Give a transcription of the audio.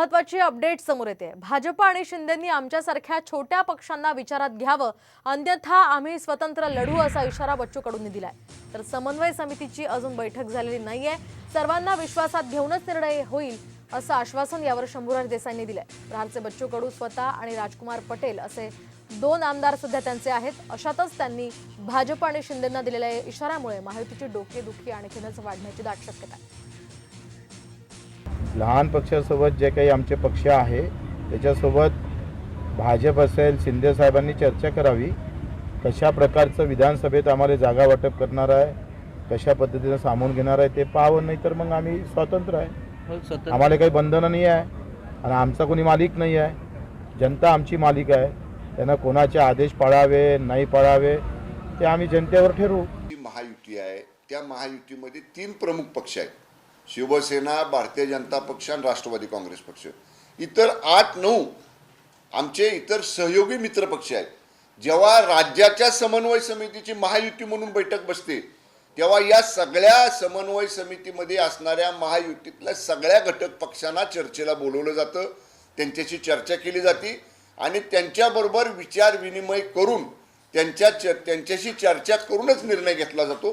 महत्वाची अपडेट समोर येते. भाजप आणि शिंदेंनी आमच्यासारख्या छोट्या पक्षांना विचारात घ्यावं अन्यथा आम्ही स्वतंत्र लढू असा इशारा बच्चू कडूंनी दिलाय. तर समन्वय समितीची अजून बैठक झालेली नाहीये. सर्वांना विश्वासात घेऊनच निर्णय होईल असं आश्वासन यावर शंभूराज देसाईंनी दिलंय. प्रहारचे बच्चू कडू स्वतः आणि राजकुमार पटेल असे दोन आमदार सध्या त्यांचे आहेत. अशातच त्यांनी भाजप आणि शिंदेंना दिलेल्या इशाऱ्यामुळे महायुतीची डोकेदुखी आणखीनच वाढण्याची दाट शक्यता आहे. लहान पक्षासोबत जे काही आमचे पक्ष आहे त्याच्यासोबत भाजप असेल शिंदे साहेबांनी चर्चा करावी. कशा प्रकारचं विधानसभेत आम्हाला जागा वाटप करणार आहे कशा पद्धतीनं सामावून घेणार आहे ते पाहावं नाही तर मग आम्ही स्वतंत्र आहे. हो, आम्हाला काही बंधनं नाही आहे आणि आमचा कोणी मालिक नाही आहे. जनता आमची मालिक आहे. त्यांना कोणाचे आदेश पाळावे नाही पाळावे ते आम्ही जनतेवर ठरवू. जी महायुती आहे. त्या महायुतीमध्ये तीन प्रमुख पक्ष आहेत. शिवसेना भारतीय जनता पक्ष आणि राष्ट्रवादी काँग्रेस पक्ष. इतर आठ नऊ आमचे इतर सहयोगी मित्र पक्ष आहेत. जेव्हा राज्याच्या समन्वय समितीची महायुती म्हणून बैठक बसते तेव्हा या सगळ्या समन्वय समितीमध्ये असणाऱ्या महायुतीतल्या सगळ्या घटक पक्षांना चर्चेला बोलवलं जातं त्यांच्याशी चर्चा केली जाते आणि त्यांच्याबरोबर विचार विनिमय करून त्यांच्या च त्यांच्याशी चर्चा करूनच निर्णय घेतला जातो.